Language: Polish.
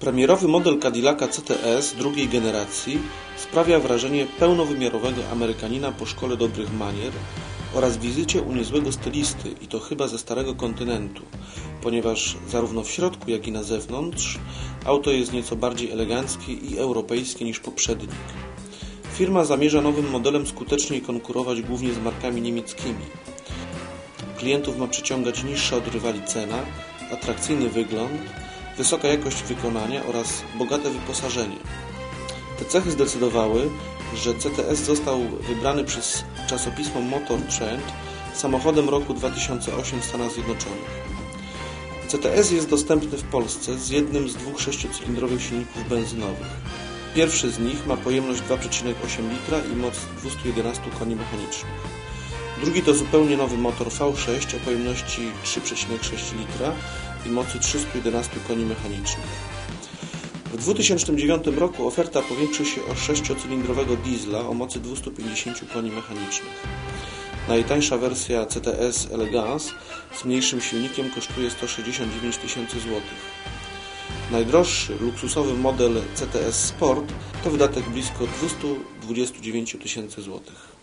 Premierowy model Cadillaca CTS drugiej generacji sprawia wrażenie pełnowymiarowego Amerykanina po szkole dobrych manier oraz wizycie u niezłego stylisty i to chyba ze starego kontynentu, ponieważ zarówno w środku jak i na zewnątrz auto jest nieco bardziej eleganckie i europejskie niż poprzednik. Firma zamierza nowym modelem skuteczniej konkurować głównie z markami niemieckimi. Klientów ma przyciągać niższa od rywali cena, atrakcyjny wygląd, wysoka jakość wykonania oraz bogate wyposażenie. Te cechy zdecydowały, że CTS został wybrany przez czasopismo Motor Trend samochodem roku 2008 w Stanach Zjednoczonych. CTS jest dostępny w Polsce z jednym z dwóch sześciocylindrowych silników benzynowych. Pierwszy z nich ma pojemność 2,8 litra i moc 211 koni mechanicznych. Drugi to zupełnie nowy motor V6 o pojemności 3,6 litra i mocy 311 koni mechanicznych. W 2009 roku oferta powiększy się o 6-cylindrowego diesla o mocy 250 koni mechanicznych. Najtańsza wersja CTS Elegance z mniejszym silnikiem kosztuje 169 tysięcy złotych. Najdroższy, luksusowy model CTS Sport to wydatek blisko 229 tysięcy złotych.